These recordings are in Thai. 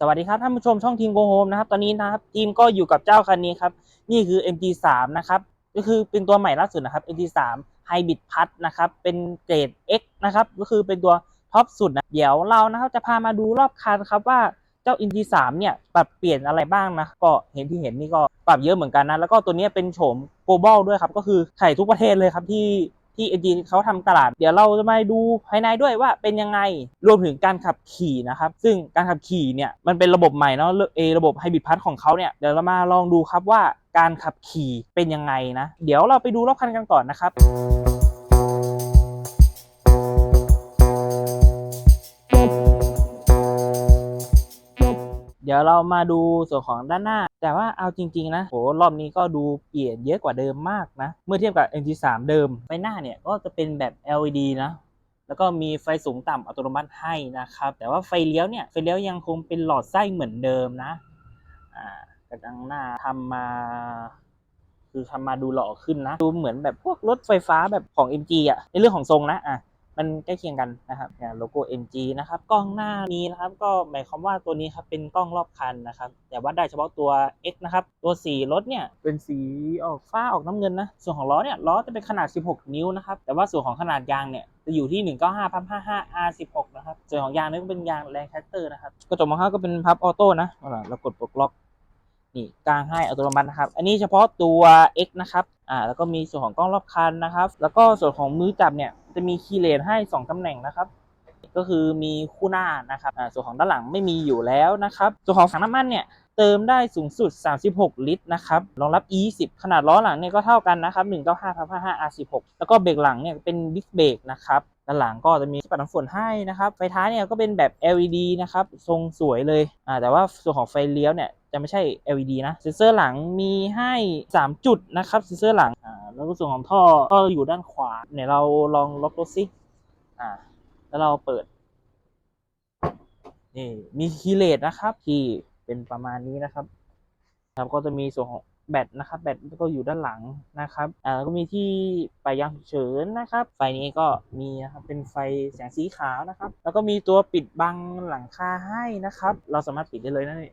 สวัสดีครับท่านผู้ชมช่องทีมโกโฮมนะครับตอนนี้นะครับทีมก็อยู่กับเจ้าคันนี้ครับนี่คือ MG3 นะครับก็คือเป็นตัวใหม่ล่าสุดนะครับ MG3 Hybrid Plus นะครับเป็นเกรด X นะครับก็คือเป็นตัวท็อปสุดนะเดี๋ยวเรานะครับจะพามาดูรอบคันครับว่าเจ้า MG3 เนี่ยปรับเปลี่ยนอะไรบ้างนะก็เห็นที่เห็นนี่ก็ปรับเยอะเหมือนกันนะแล้วก็ตัวนี้เป็นโฉม global ด้วยครับก็คือไข่ทุกประเทศเลยครับที่ ที่ MG เขาทำตลาด เดี๋ยวเราจะมาดูภายในด้วยว่าเป็นยังไงรวมถึงการขับขี่นะครับ ซึ่งการขับขี่เนี่ยมันเป็นระบบใหม่เนาะเอระบบไฮบริดพัทของเขาเนี่ยเดี๋ยวเรามาลองดูครับว่าการขับขี่เป็นยังไงนะ เดี๋ยวเราไปดูรอบคันกันก่อนนะครับเดี๋ยวเรามาดูส่วนของด้านหน้า แต่ว่าเอาจริง ๆ นะโหรอบนี้ก็ดูเปลี่ยนเยอะกว่าเดิมมากนะ เมื่อเทียบกับ MG3 เดิมไฟหน้าเนี่ยก็จะเป็นแบบ LED นะแล้วก็มีไฟสูงต่ำอัตโนมัติให้นะครับ แต่ว่าไฟเลี้ยวเนี่ยไฟเลี้ยวยังคงเป็นหลอดไส้เหมือนเดิมนะอ่ากระจังหน้าทำมา คือทำมาดูหล่อขึ้นนะ ดูเหมือนแบบพวกรถไฟฟ้าแบบของ MG อะในเรื่องของทรงนะอะ มันใกล้เคียงกันนะครับโลโก้ MG นะครับกล้องหน้านี้นะครับก็หมายความว่าตัวนี้ครับเป็นกล้องรอบคันนะครับแต่วัดได้เฉพาะตัว X นะครับตัวสีรถเนี่ยเป็นสีออกฟ้าออกน้ำเงินนะส่วนของล้อเนี่ยล้อจะเป็นขนาด 16 นิ้วนะครับแต่ว่าส่วนของขนาดยางเนี่ยจะอยู่ที่ 195/55 R16 นะครับส่วนของยางนี่ก็เป็นยางแรงแคสเตอร์นะครับกระจกมองข้างก็เป็นพับออโต้นะเอาล่ะเรากดปลดล็อก นี่กลางให้อัตโนมัตินะครับ อันนี้เฉพาะตัว X นะครับ อ่า แล้วก็มีส่วนของกล้องรอบคันนะครับ แล้วก็ส่วนของมือจับเนี่ยจะมีคีย์เลนให้ 2ตำแหน่งนะครับ ก็คือมีคู่หน้านะครับ อ่า ส่วนของด้านหลังไม่มีอยู่แล้วนะครับ ส่วนของถังน้ำมันเนี่ยเติมได้สูงสุด 36 ลิตรนะครับ รองรับ E20 ขนาดล้อหลังเนี่ยก็เท่ากันนะครับ195พับ55 R16 แล้วก็เบรกหลังเนี่ยเป็นดิสเบรกนะครับด้านหลังก็จะมีปัดน้ำฝนให้นะครับ ไฟท้ายเนี่ยก็เป็นแบบ LED นะครับ ทรงสวยเลย อ่า แต่ว่าส่วนของไฟเลี้ยวเนี่ย จะไม่ใช่ LED นะเซ็นเซอร์หลังมีให้ 3 จุดนะครับเซ็นเซอร์หลังอ่าแล้วก็ส่วนของท่อก็อยู่ด้านขวาเนี่ยเราลองล็อกรถซิอ่าแล้วเราเปิดนี่มีคีเลสนะครับ ที่เป็นประมาณนี้นะครับครับก็จะมีส่วนของแบตนะครับแบตก็อยู่ด้านหลังนะครับอ่าแล้วก็มีที่ปลายยางเฉินนะครับ ไฟนี้ก็มีนะครับเป็นไฟแสงสีขาวนะครับ แล้วก็มีตัวปิดบังหลังคาให้นะครับ เราสามารถปิดได้เลยนะนี่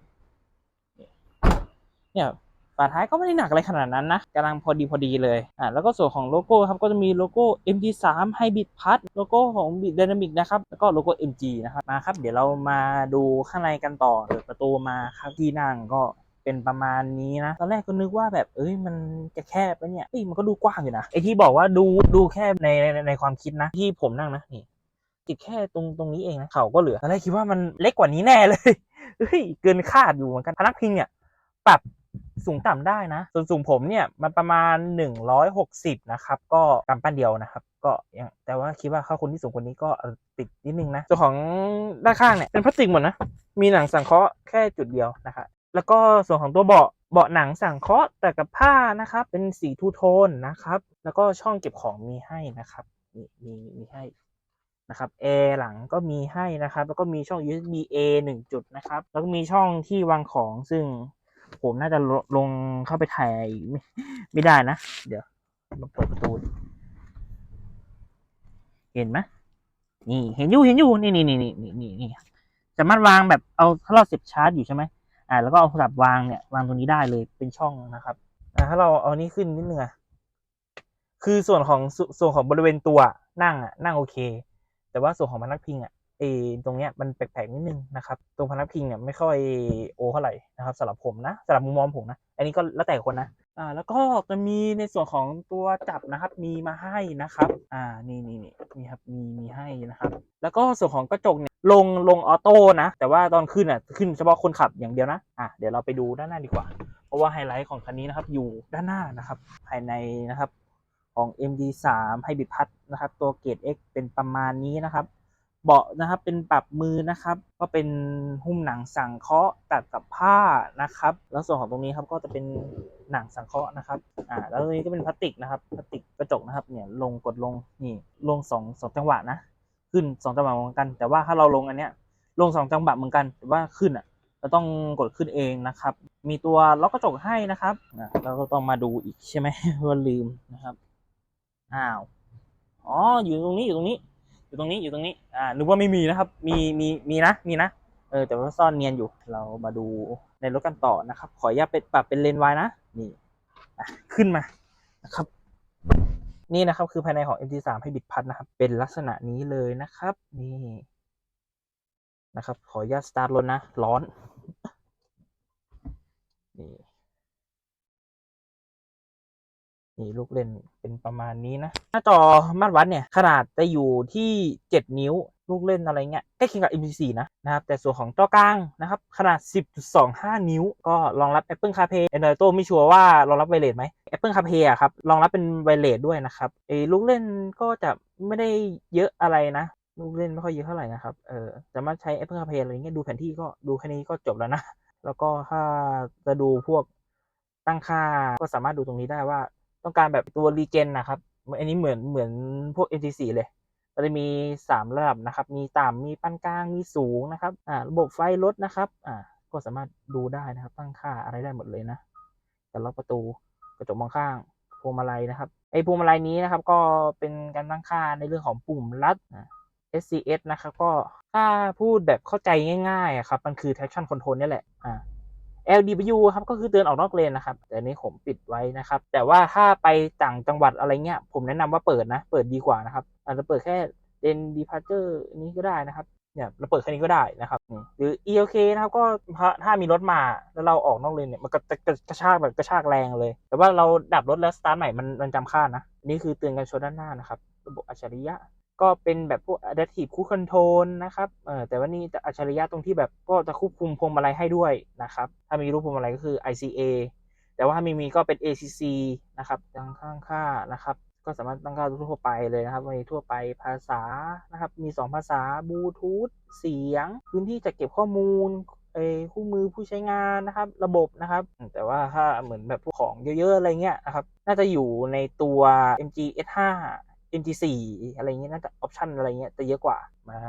เนี่ยฝาท้ายก็ไม่ได้หนักอะไรขนาดนั้นนะกำลังพอดีพอดีเลยอ่าแล้วก็ส่วนของโลโก้ครับก็จะมีโลโก้ MT3 Hybrid Plus โลโก้ของ Bit Dynamic นะครับแล้วก็โลโก้ MG นะครับมาครับ เดี๋ยวเรามาดูข้างในกันต่อเปิดประตูมาครับที่นั่งก็เป็นประมาณนี้นะ ตอนแรกก็นึกว่าแบบเอ้ยมันจะแคบไปะเนี่ยเอ้ยมันก็ดูกว้างอยู่นะไอที่บอกว่าดูดูแคบในในในความคิดนะ ที่ผมนั่งนะนี่ติดแค่ตรงตรงนี้เองนะเขาก็เหลือตอนแรกคิดว่ามันเล็กกว่านี้แน่เลยเฮ้ยเกินคาดอยู่เหมือนกันพนักพิงเนี่ยปรับ สูงต่ำได้นะ ส่วนสูงผมเนี่ยมันประมาณ 160 นะครับ ก็กำปั้นเดียวนะครับ ก็ยังแต่ว่าคิดว่าเข้าคนที่สูงกว่านี้ก็ติดนิดนึงนะส่วนของด้านข้างเนี่ยเป็นพลาสติกหมดนะ มีหนังสังเคราะห์แค่จุดเดียวนะครับแล้วก็ส่วนของตัวเบาะเบาะหนังสังเคราะห์แต่กับผ้านะครับ เป็นสีทูโทนนะครับ แล้วก็ช่องเก็บของมีให้นะครับ มีมีมีให้นะครับแอร์หลังก็มีให้นะครับ แล้วก็มีช่อง USB A หนึ่งจุดนะครับ แล้วก็มีช่องที่วางของซึ่ง ผมน่าจะลลงเข้าไปถ่ายไม่ไมได้นะ เดี๋ยวมาเปิดประตูเห็นไหมนี่เห็นอยู่เห็นอยู่นี่นี่นี่นี่นี่นี่นสามารถวางแบบเอาถ้าเราเสียบชาร์จอยู่ใช่ไหมอ่าแล้วก็เอาโทรศัพท์วางเนี่ยวางตรงนี้ได้เลยเป็นช่องนะครับอ่าถ้าเราเอานี้ขึ้นนิดนึงอะคือส่วนของส่วนของบริเวณตัวนั่งอะนั่งโอเค แต่ว่าส่วนของพนักพิงอะ เอตรงเนี้ยมันแปลกๆนิดนึงนะครับตรงพนักพิงเนี่ยไม่ค่อยโอเท่าไหร่นะครับสำหรับผมนะสำหรับมุมมองผมนะ อันนี้ก็แล้วแต่คนนะอ่าแล้วก็จะมีในส่วนของตัวจับนะครับ มีมาให้นะครับ อ่านี่นี่นี่นี่ครับมีมีให้นะครับ แล้วก็ส่วนของกระจกเนี่ยลงลงออโต้นะ แต่ว่าตอนขึ้นอะขึ้นเฉพาะคนขับอย่างเดียวนะอะเดี๋ยวเราไปดูด้านหน้าดีกว่า เพราะว่าไฮไลท์ของคันนี้นะครับอยู่ด้านหน้านะครับ ภายในนะครับของ MD3 Hybrid Plus นะครับ ตัวเกรด X เป็นประมาณนี้นะครับ เบาะนะครับเป็นปรับมือนะครับ ก็เป็นหุ้มหนังสังเคราะห์ตัดกับผ้านะครับ แล้วส่วนของตรงนี้ครับก็จะเป็นหนังสังเคราะห์นะครับอ่าแล้วตรงนี้ก็เป็นพลาสติกนะครับพลาสติกกระจกนะครับเนี่ยลงกดลงนี่ลงสองสองจังหวะนะขึ้นสองจังหวะเหมือนกัน แต่ว่าถ้าเราลงอันเนี้ยลงสองจังหวะเหมือนกันแต่ว่าขึ้นอะเราต้องกดขึ้นเองนะครับ มีตัวล็อกกระจกให้นะครับอะเราก็ต้องมาดูอีกใช่ไหมว่าลืมนะครับอ้าวอ๋ออยู่ตรงนี้อยู่ตรงนี้ อยู่ตรงนี้อยู่ตรงนี้อ่านึกว่าไม่มีนะครับ มีมีมีนะมีนะเออแต่ว่าซ่อนเนียนอยู่เรามาดูในรถกันต่อนะครับ ขออนุญาตเป็นปรับเป็นเลนวายนะนี่ขึ้นมานะครับ นี่นะครับคือภายในของ MT3 ให้บิดพัดนะครับ เป็นลักษณะนี้เลยนะครับ นี่นะครับ ขออนุญาตสตาร์ทรถนะ ร้อนนี่ นี่ลูกเล่นเป็นประมาณนี้นะ หน้าจอมาตรวัดเนี่ย ขนาดจะอยู่ที่ 7 นิ้ว ลูกเล่นอะไรเงี้ยใกล้เคียงกับ MP4 นะนะครับ แต่ส่วนของจอกลางนะครับ ขนาด 10.25 นิ้ว ก็รองรับ Apple CarPlay Android Auto ไม่ชัวร์ว่ารองรับไวเลสไหม Apple CarPlay อะครับรองรับเป็นไวเลสด้วยนะครับเออลูกเล่นก็จะไม่ได้เยอะอะไรนะลูกเล่นไม่ค่อยเยอะเท่าไหร่นะครับเออสามารถใช้ Apple CarPlay อะไรเงี้ยดูแผนที่ก็ดูแค่นี้ก็จบแล้วนะ แล้วก็ถ้าจะดูพวกตั้งค่าก็สามารถดูตรงนี้ได้ว่า ต้องการแบบตัวรีเจนนะครับ อันนี้เหมือนเหมือนพวก MT4 เลยก็จะมี 3 ระดับนะครับ มีต่ำมีปานกลาง มีสูงนะครับ อ่า ระบบไฟลดนะครับ อ่า ก็สามารถดูได้นะครับ ตั้งค่าอะไรได้หมดเลยนะการล็อกประตู กระจกมองข้าง พวงมาลัยนะครับ ไอ้พวงมาลัยนี้นะครับ ก็เป็นการตั้งค่าในเรื่องของปุ่มลัด SCS นะครับ ก็ถ้าพูดแบบเข้าใจง่ายๆครับ มันคือ traction control นี่แหละ อ่า LDW ครับก็คือเตือนออกนอกเลนนะครับแต่นี้ผมปิดไว้นะครับ แต่ว่าถ้าไปต่างจังหวัดอะไรเงี้ย ผมแนะนำว่าเปิดนะ เปิดดีกว่านะครับ อาจจะเปิดแค่เลน departure นี้ก็ได้นะครับเนี่ยเราเปิดแค่นี้ก็ได้นะครับ หรือ ELK นะครับก็ถ้ามีรถมาแล้วเราออกนอกเลนเนี่ยมันก็จะกระชากแบบกระชากแรงเลย แต่ว่าเราดับรถแล้วสตาร์ทใหม่มันมันจำค่านะนนี่คือเตือนการชนด้านหน้านะครับ ระบบอัจฉริยะ ก็เป็นแบบพวก adaptive cruise control นะครับเออแต่ว่านี่อัจฉริยะตรงที่แบบก็จะควบคุมพวงมาลัยให้ด้วยนะครับ ถ้ามีรูปพวงมาลัยก็คือ ICA แต่ว่าถ้าม่มีก็เป็น ACC นะครับตั้งข้างค่านะครับ ก็สามารถตั้งค่าทั่วไปเลยนะครับมีทั่วไปภาษานะครับ มี 2 ภาษาบลูทูธเสียง พื้นที่จะเก็บข้อมูลเออคู่มือผู้ใช้งานนะครับ ระบบนะครับ แต่ว่าถ้าเหมือนแบบพวกของเยอะๆอะไรเงี้ยนะครับ น่าจะอยู่ในตัว MG S5 MG4 อะไรเงี้ยน่าจะออปชันอะไรเงี้ยจะเยอะกว่า มา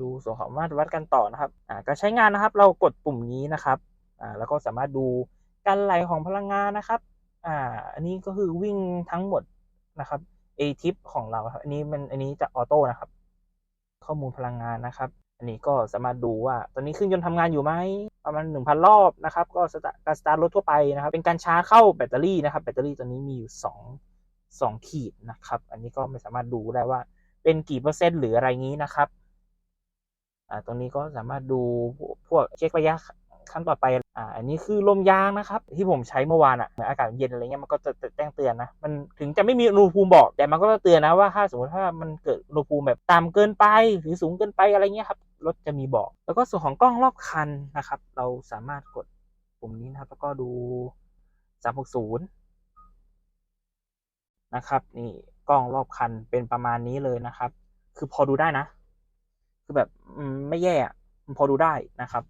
ดูส่วนของมาตรวัดกันต่อนะครับอ่าการใช้งานนะครับ เรากดปุ่มนี้นะครับอ่าแล้วก็สามารถดูการไหลของพลังงานนะครับอ่าอันนี้ก็คือวิ่งทั้งหมดนะครับ A tip ของเราครับอันนี้มันอันนี้จะออโต้นะครับ ข้อมูลพลังงานนะครับ อันนี้ก็สามารถดูว่า ตอนนี้เครื่องยนต์ทำงานอยู่ไหมประมาณ1,000 รอบนะครับ ก็การสตาร์ทรถทั่วไปนะครับ เป็นการชาร์จเข้าแบตเตอรี่นะครับ แบตเตอรี่ตัวนี้มีอยู่ 2 2 ขีดนะครับ อันนี้ก็ไม่สามารถดูได้ว่าเป็นกี่เปอร์เซ็นต์หรืออะไรงี้นะครับอ่าตรงนี้ก็สามารถดูพวกเช็คระยะขั้นต่อไปอ่าอันนี้คือลมยางนะครับ ที่ผมใช้เมื่อวานอะ่ะอากาศเย็นอะไรเงี้ยมันก็จะแจ้งเตือนนะมันถึงจะไม่มีอุณหภูมิบอกแต่มันก็จะเตือนนะว่าถ้าสมมติถ้ามันเกิดอุณหภูมิแบบต่ำเกินไปหรือสูงเกินไปอะไรเงี้ยครับรถจะมีบอก แล้วก็ส่วนของกล้องรอบคันนะครับ เราสามารถกดปุ่มนี้นะครับ แล้วก็ดู 360 นะครับ นี่กล้องรอบคันเป็นประมาณนี้เลยนะครับ คือพอดูได้นะ คือแบบไม่แย่มันพอดูได้นะครับ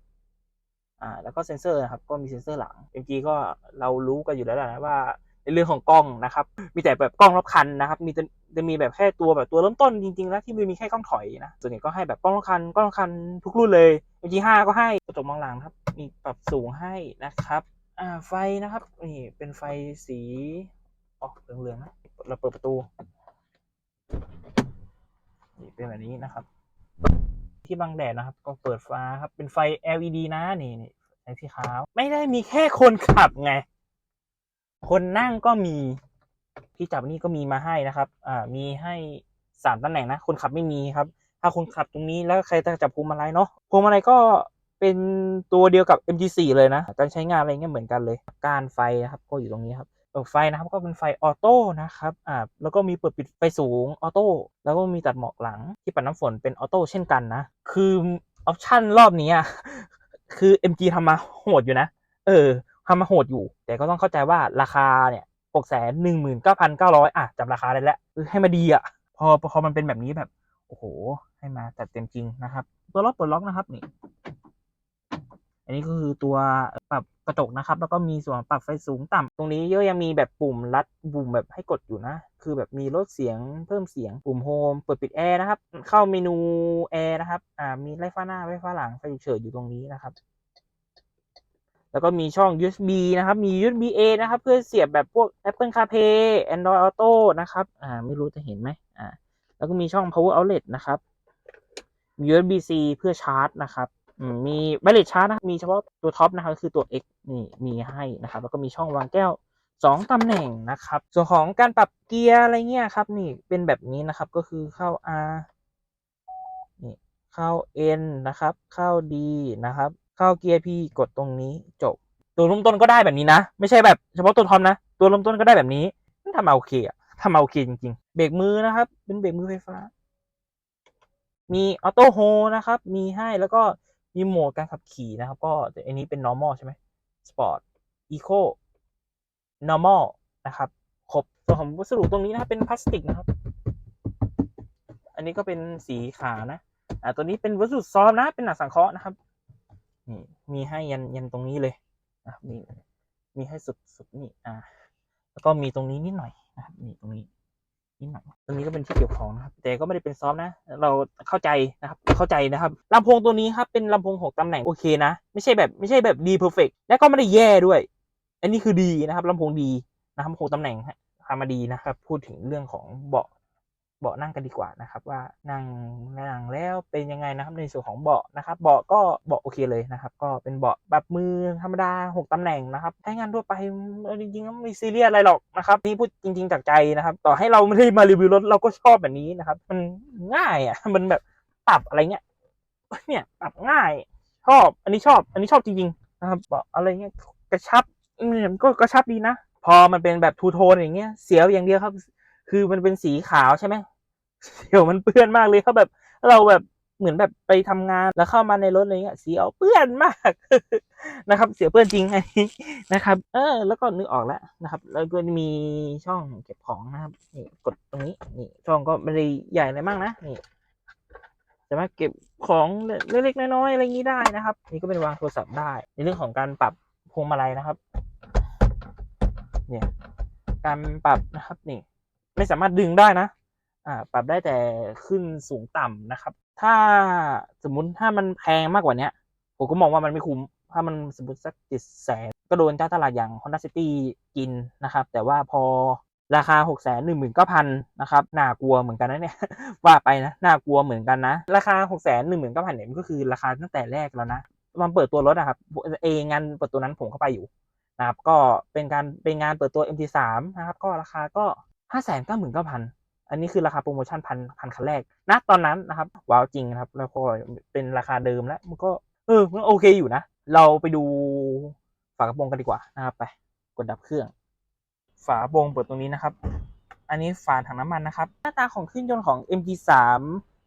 อ่าแล้วก็เซ็นเซอร์นะครับ ก็มีเซ็นเซอร์หลัง MG ก็เรารู้กันอยู่แล้วนะว่าในเรื่องของกล้องนะครับ มีแต่แบบกล้องรอบคันนะครับ มีจะจะมีแบบแค่ตัวแบบตัวเริ่มต้นจริงๆแล้วที่มันมีแค่กล้องถอยนะ ส่วนใหญ่ก็ให้แบบกล้องรอบคันกล้องรอบคันทุกรุ่นเลย MG5 ก็ให้กระจกมองหลังครับ มีปรับสูงให้นะครับ อ่าไฟนะครับนี่เป็นไฟสีออกเหลืองๆนะ เราเปิดประตูนี่เป็นแบบนี้นะครับ ที่บังแดดนะครับ ก็เปิดฟ้าครับ เป็นไฟ LED นะนี่นี่แสงสีขาว ไม่ได้มีแค่คนขับไง คนนั่งก็มีที่จับนี่ก็มีมาให้นะครับ อ่า มีให้สามตำแหน่งนะ คนขับไม่มีครับ ถ้าคนขับตรงนี้แล้วใครจะจับพวงมาลัยเนาะ พวงมาลัยก็เป็นตัวเดียวกับ MG4 เลยนะ การใช้งานอะไรเงี้ยเหมือนกันเลย การไฟนะครับ ก็อยู่ตรงนี้ครับ ไฟนะครับก็เป็นไฟออโต้นะครับอ่าแล้วก็มีเปิดปิดไฟสูงออโต้แล้วก็มีตัดหมอกหลังที่ปัดน้ำฝนเป็นออโต้เช่นกันนะ คือออปชั่นรอบนี้อะคือ MG ทำมาโหดอยู่นะ เออทำมาโหดอยู่ แต่ก็ต้องเข้าใจว่าราคาเนี่ยหกแสนหนึ่งหมื่นเก้าพันเก้าร้อยอะจำราคาได้แล้วให้มาดีอะ พอพอมันเป็นแบบนี้แบบ โอ้โห ให้มาจัดเต็มจริงนะครับ ตัวล็อกปลดล็อกนะครับนี่ อันนี้ก็คือตัวปรับกระจกนะครับ แล้วก็มีส่วนปรับไฟสูงต่ำตรงนี้ก็ยังมีแบบปุ่มลัดปุ่มแบบให้กดอยู่นะ คือแบบมีลดเสียงเพิ่มเสียงปุ่มโฮมเปิดปิดแอร์นะครับ เข้าเมนูแอร์นะครับ อ่า มีไฟฟ้าหน้าไฟฟ้าหลังไฟฉุกเฉินอยู่ตรงนี้นะครับ แล้วก็มีช่อง USB นะครับ มี USB A นะครับ เพื่อเสียบแบบพวก Apple CarPlay Android Auto นะครับ อ่า ไม่รู้จะเห็นไหมอ่า แล้วก็มีช่อง power outlet นะครับ USB C เพื่อชาร์จนะครับ มีไวเลสชาร์จนะมีเฉพาะตัวท็อปนะครับก็คือตัว X นี่มีให้นะครับ แล้วก็มีช่องวางแก้วสองตำแหน่งนะครับ ส่วนของการปรับเกียร์อะไรเงี้ยครับนี่เป็นแบบนี้นะครับก็คือเข้า R นี่เข้า N นะครับ เข้า D นะครับ เข้าเกียร์ P กดตรงนี้จบ ตัวเริ่มต้นก็ได้แบบนี้นะ ไม่ใช่แบบเฉพาะตัวท็อปนะ ตัวเริ่มต้นก็ได้แบบนี้มันทำมาโอเคอะทำมาโอเคจริงๆ เบรกมือนะครับ เป็นเบรกมือไฟฟ้า มีออโต้โฮนะครับ มีให้แล้วก็ มีโหมดการขับขี่นะครับ ก็อันนี้เป็น normal ใช่ไหม sport eco normal นะครับ ครบส่วนของวัสดุตรงนี้นะครับเป็นพลาสติกนะครับ อันนี้ก็เป็นสีขาวนะ อ่า ตัวนี้เป็นวัสดุซอฟต์นะ เป็นหนังสังเคราะห์นะครับนี่มีให้ยันยันตรงนี้เลยอะมีมีให้สุดสุดนี่ อ่า แล้วก็มีตรงนี้นิดหน่อยนะครับนี่ตรงนี้ นิดหน่อยตรงนี้ก็เป็นที่เก็บของนะครับ แต่ก็ไม่ได้เป็นซอฟนะ เราเข้าใจนะครับ เข้าใจนะครับลำโพงตัวนี้ครับเป็นลำโพงหกตำแหน่งโอเคนะ ไม่ใช่แบบไม่ใช่แบบดีเพอร์เฟกและก็ไม่ได้แย่ด้วย อันนี้คือดีนะครับลำโพงดีนะครับหกตำแหน่งฮะทำมาดีนะครับ พูดถึงเรื่องของเบาะ บาะนั่งกันดีกว่านะครับ ว่านั่งนั่งแล้วเป็นยังไงนะครับในส่วนของเบาะนะครับเบาะก็เบาะโอเคเลยนะครับ ก็เป็นเบาะแบบมือธรรมดาหกตำแหน่งนะครับใช้งานทั่วไปจริงๆไม่ซีเรียสอะไรหรอกนะครับนี่พูดจริง ๆ จากใจนะครับ ต่อให้เราไม่ได้มารีวิวรถเราก็ชอบแบบนี้นะครับ มันง่ายอะมันแบบปรับอะไรเงี้ยเนี่ยปรับง่ายชอบ อันนี้ชอบ อันนี้ชอบจริงๆนะครับเบาะอะไรเงี้ยกระชับมันก็กระชับดีนะ พอมันเป็นแบบทูโทนอย่างเงี้ยเสียวอย่างเดียวครับ คือมันเป็นสีขาวใช่ไหม เสียวมันเปื้อนมากเลยเขาแบบ เราแบบเหมือนแบบไปทำงานแล้วเข้ามาในรถอะไรเงี้ยเสียวเปื้อนมากนะครับ เสียวเปื้อนจริงอันนี้นะครับ เออ แล้วก็นึกออกแล้วนะครับ แล้วก็มีช่องเก็บของนะครับนี่กดตรงนี้นี่ช่องก็ไม่ได้ใหญ่อะไรมากนะนี่สามารถเก็บของเล็กๆน้อยๆอะไรอย่างนี้ได้นะครับ นี่ก็เป็นวางโทรศัพท์ได้ ในเรื่องของการปรับพวงมาลัยนะครับ เนี่ยการปรับนะครับนี่ไม่สามารถดึงได้นะ อ่าปรับได้แต่ขึ้นสูงต่ำนะครับ ถ้าสมมติถ้ามันแพงมากกว่าเนี้ยผมก็มองว่ามันไม่คุ้ม ถ้ามันสมมติสักติดแสนก็โดนเจ้าตลาดอย่าง Honda City กินนะครับ แต่ว่าพอราคา6กแสนหนึ่งหมื่นเก้าพันนะครับ น่ากลัวเหมือนกันนะเนี่ย ว่าไปนะ น่ากลัวเหมือนกันนะ ราคา6กแสนหนึ่งหมื่นเก้าพันเนี่ยก็คือราคาตั้งแต่แรกแล้วนะ มันเปิดตัวรถนะครับ เองงานเปิดตัวนั้นผมเข้าไปอยู่นะครับ ก็เป็นการเป็นงานเปิดตัว MT3 นะครับ ก็ราคาก็ห้าแสนเก้าหมื่นเก้าพัน อันนี้คือราคาโปรโมชั่นพันพันคันแรกนะตอนนั้นนะครับว้าวจริงครับ แล้วพอเป็นราคาเดิมแล้ว มันก็เออมันโอเคอยู่นะ เราไปดูฝากระโปรงกันดีกว่านะครับไปกดดับเครื่อง ฝากระโปรงเปิดตรงนี้นะครับ อันนี้ฝาถังน้ำมันนะครับ หน้าตาของเครื่องยนต์ของ MG3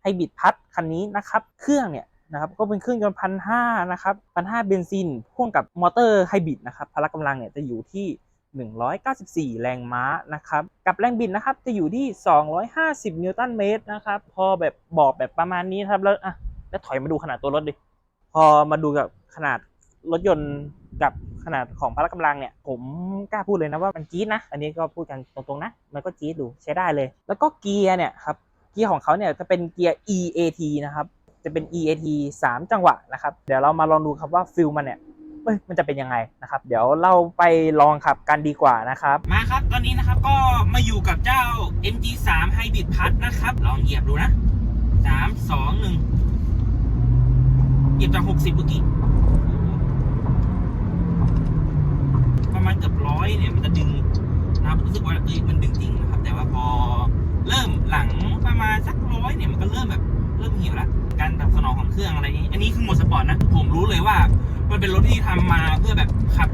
Hybrid พัดคันนี้นะครับ เครื่องเนี่ยนะครับก็เป็นเครื่องยนต์พันห้านะครับพันห้าเบนซินพ่วงกับมอเตอร์ไฮบริดนะครับพละกำลังเนี่ยจะอยู่ที่ 194 แรงม้านะครับ กับแรงบิดนะครับจะอยู่ที่ 250 นิวตันเมตรนะครับ พอแบบบอกแบบประมาณนี้ครับแล้วอะแล้วถอยมาดูขนาดตัวรถดิ พอมาดูกับขนาดรถยนต์กับขนาดของพละกำลังเนี่ย ผมกล้าพูดเลยนะว่ามันจี๊ดนะ อันนี้ก็พูดกันตรงๆนะ มันก็จี๊ดดูใช้ได้เลย แล้วก็เกียร์เนี่ยครับ เกียร์ของเขาเนี่ยจะเป็นเกียร์ EAT นะครับ จะเป็น EAT 3 จังหวะนะครับ เดี๋ยวเรามาลองดูครับว่าฟิลมันเนี่ย มันจะเป็นยังไงนะครับ เดี๋ยวเราไปลองขับกันดีกว่านะครับ มาครับตอนนี้นะครับก็มาอยู่กับเจ้า MG3 Hybrid Plus นะครับ ลองเหยียบดูนะ 3 2 1 เหยียบจาก 60เมื่อกี้ประมาณเกือบร้อยเนี่ยมันจะดึงนะครับรู้สึกว่าเอ้ยมันดึงจริงนะครับ แต่ว่าพอเริ่มหลังประมาณสักร้อยเนี่ยมันก็เริ่มแบบเริ่มเหี่ยวแล้ว การตอบสนองของเครื่องอะไรนี้ อันนี้คือโหมดสปอร์ตนะ ผมรู้เลยว่า มันเป็นรถที่ทำมาเพื่อแบบขับ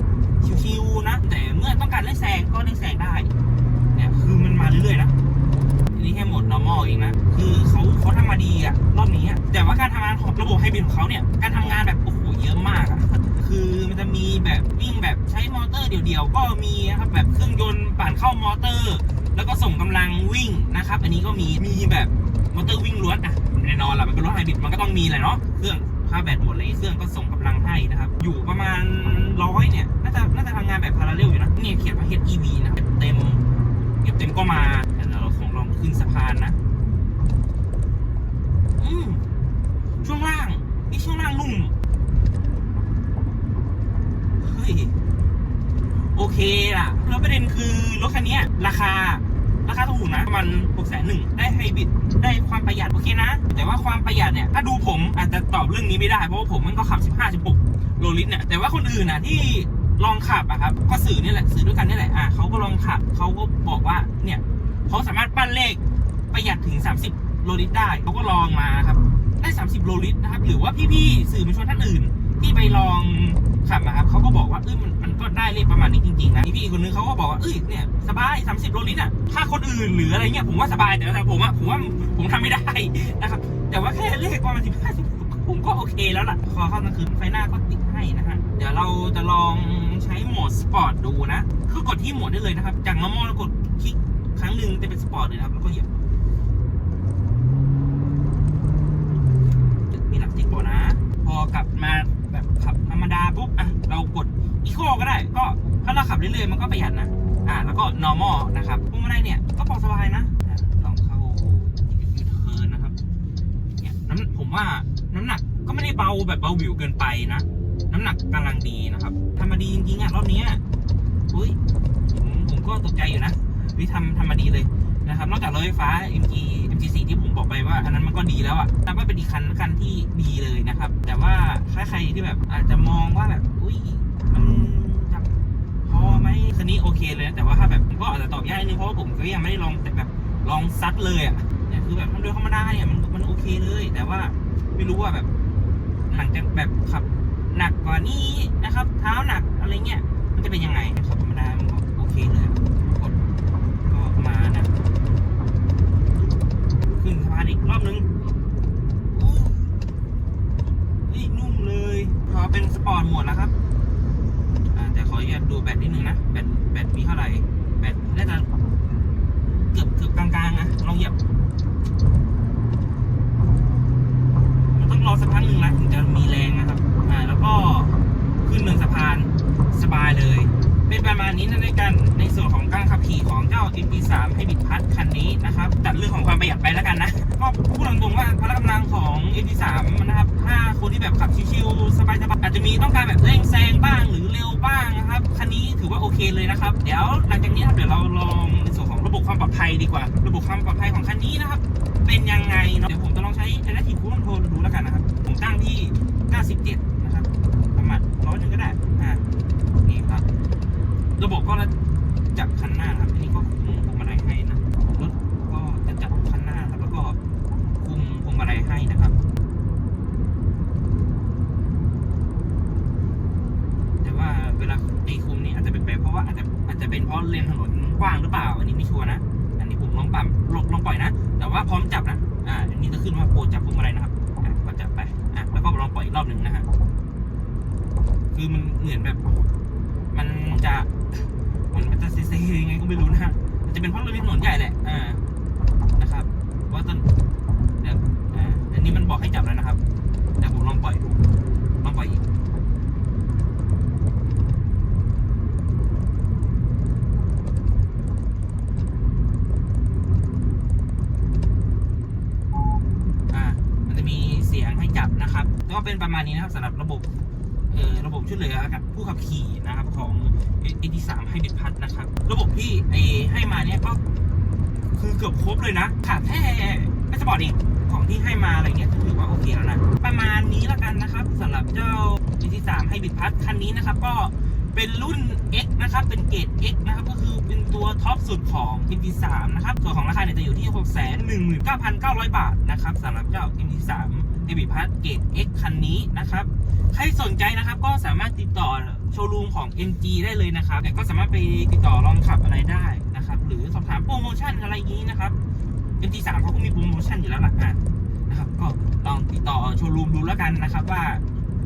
ชิวๆนะ แต่เมื่อต้องการเล่นแซงก็เล่นแซงได้ เนี่ยคือมันมาเรื่อยๆนะอันนี้แค่หมด normal เองนะ คือเขาเขาทำมาดีอะรอบนี้อะแต่ว่าการทำงานของระบบไฮบริดของเขาเนี่ย การทำงานแบบโอ้โหเยอะมากอะคือมันจะมีแบบวิ่งแบบใช้มอเตอร์เดี่ยวๆก็มีนะครับแบบเครื่องยนต์ปั่นเข้ามอเตอร์ แล้วก็ส่งกำลังวิ่งนะครับ อันนี้ก็มีมีแบบมอเตอร์วิ่งล้วนอะ แน่นอนแหละมันเป็นรถไฮบริดมันก็ต้องมีแหละเนาะเครื่องค่าแบตหมดเลยเครื่องก็ส่งกำลังให้นะครับ อยู่ประมาณร้อยเนี่ยน่าจะน่าจะทำงานแบบพาราเรลอยู่นะเนี่ยเขียนว่า HEV นะเต็มเก็บเต็มก็มาเดี๋ยวเราคงลองขึ้นสะพานนะอืมช่วงล่างนี่ช่วงล่างนุ่มเฮ้ยโอเคล่ะแล้วประเด็นคือรถคันนี้ราคา ราคาถูกนะประมาณหกแสนหนึ่งได้ไฮบริดได้ความประหยัดโอเคนะ แต่ว่าความประหยัดเนี่ยถ้าดูผมอาจจะตอบเรื่องนี้ไม่ได้เพราะว่าผมมันก็ขับ 15 16โลลิตรเนี่ยแต่ว่าคนอื่นนะที่ลองขับอะครับก็สื่อนี่แหละสื่อด้วยกันนี่แหละอะเขาก็ลองขับเขาก็บอกว่าเนี่ยเขาสามารถปั้นเลขประหยัดถึง 30โลลิตรได้เขาก็ลองมาครับได้ 30โลลิตรนะครับหรือว่าพี่ๆสื่อมวลชนท่านอื่น ที่ไปลองขับอะครับเขาก็บอกว่าเออมัน ก็ได้เลขประมาณนี้จริงๆนะพี่คนนึงเขาก็บอกว่าเอ้ยเนี่ยสบาย30โลลิตรอะถ้าคนอื่นหรืออะไรเงี้ยผมว่าสบายแต่แต่ผมอะผมว่าผมทำไม่ได้นะครับแต่ว่าแค่เลขประมาณ15ผมก็โอเคแล้วล่ะพอเข้ากลางคืนไฟหน้าก็ติดให้นะฮะเดี๋ยวเราจะลองใช้โหมดสปอร์ตดูนะคือกดที่โหมดได้เลยนะครับจาก normal แล้วกดคลิกครั้งหนึ่งจะเป็นสปอร์ตเลยนะครับแล้วก็เหยียบมีหลักจิกโบนะ พอกลับมา แบบขับธรรมดาปุ๊บอะเรากดอีโคก็ได้ ก็ถ้าเราขับเรื่อยๆมันก็ประหยัดนะอะแล้วก็ normal นะครับพวงมาลัยเนี่ยก็เบาสบายนะลองเข้ายูเทิร์นนะครับเนี่ยน้ำผมว่าน้ำหนักก็ไม่ได้เบาแบบเบาหวิวเกินไปนะ น้ำหนักกำลังดีนะครับทำมาดีจริงๆอะรอบนี้อุ้ยผมผมก็ตกใจอยู่นะวิทำทำมาดีเลยนะครับ นอกจากรถไฟฟ้า MG MG4 ที่ผมบอกไปว่าอันนั้นมันก็ดีแล้วอะนับว่าเป็นอีกคันคันที่ดีเลยนะครับ แต่ว่าถ้าใครที่แบบอาจจะมองว่าแบบอุ้ยมันพอไหมคันนี้โอเคเลยนะแต่ว่าถ้าแบบก็อาจจะตอบยากนิดนึงเพราะว่าผมก็ยังไม่ได้ลองแต่แบบลองซัดเลยอะเนี่ยคือแบบโดยธรรมดาเนี่ยมันมันโอเคเลย แต่ว่าไม่รู้ว่าแบบหลังจากแบบขับหนักกว่านี้นะครับ เท้าหนักอะไรเงี้ยมันจะเป็นยังไงขับธรรมดามันก็โอเคเลยกดก็มานะขึ้นสะ พานอีกรอบนึงอู้เฮ้ยนุ่มเลยพอเป็นสปอร์ตโหมดแล้วครับอ่าแต่ขออนุญาตดูแบตนิดนึงนะ แบตแบตมีเท่าไหร่ แบตน่าจะ อันนี้มันบอกให้จับแล้วนะครับเดี๋ยวผมลองปล่อยดูลองปล่อยอีกอ่ามันจะมีเสียงให้จับนะครับก็เป็นประมาณนี้นะครับสำหรับระบบเอ่อระบบช่วยเหลือกับผู้ขับขี่นะครับของ AT3 ให้บิดพัดนะครับ ระบบที่ไอให้มาเนี่ยก็คือเกือบครบเลยนะขาดแค่ไม่สปอร์ตอีกของ ที่ให้มาอะไรเงี้ยถือว่าโอเคแล้วนะ ประมาณนี้แล้วกันนะครับสำหรับเจ้า AT3 ให้บิดพัดคันนี้นะครับ ก็เป็นรุ่น X นะครับ เป็นเกรด X นะครับ ก็คือเป็นตัวท็อปสุดของ MT3 นะครับส่วนของราคาเนี่ยจะอยู่ที่ 619,900 บาทนะครับสำหรับเจ้า MT3 เดบิพัทเกรด X คันนี้นะครับ ใครสนใจนะครับก็สามารถติดต่อโชว์รูมของ MG ได้เลยนะครับแต่ก็สามารถไปติดต่อลองขับอะไรได้นะครับ หรือสอบถามโปรโมชั่นอะไรอย่างนี้นะครับ MG3 เขาก็มีโปรโมชั่นอยู่แล้วล่ะอะนะครับ ก็ลองติดต่อโชว์รูมดูแล้วกันนะครับว่า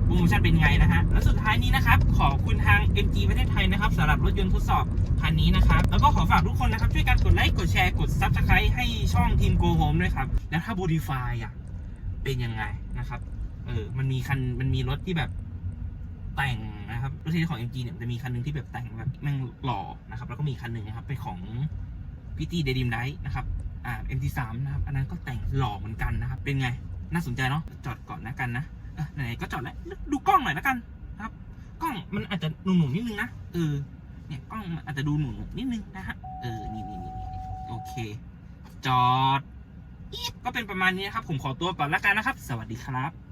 โปรโมชั่นเป็นไงนะฮะ แล้วสุดท้ายนี้นะครับ ขอบคุณทาง MG ประเทศไทยนะครับสำหรับรถยนต์ทดสอบคันนี้นะครับ แล้วก็ขอฝากทุกคนนะครับ ช่วยกันกดไลค์ กดแชร์ กด Subscribe ให้ช่องทีม Go Home ด้วยครับ แล้วถ้า Modify อะ เป็นยังไงนะครับ เออ มันมีคัน มันมีรถที่แบบแต่งนะครับ รถที่ของ MG เนี่ยจะมีคันหนึ่งที่แบบแต่งแบบแม่งหล่อนะครับ แล้วก็มีคันหนึ่งนะครับเป็นของพิตี้เดดิมไดนะครับ อ่า MT3 นะครับ อันนั้นก็แต่งหล่อเหมือนกันนะครับ เป็นไง น่าสนใจเนาะ จอดก่อนนะกันนะไหนก็จอดแล้ว ดูกล้องหน่อยละกันครับ กล้องมันอาจจะหนุ่มๆนิดนึงนะ เออ เนี่ยกล้องมันอาจจะดูหนุ่มๆนิดนึงนะฮะ เออ นี่นี่นี่โอเค จอด ก็เป็นประมาณนี้นะครับ ผมขอตัวก่อนละกันนะครับ สวัสดีครับ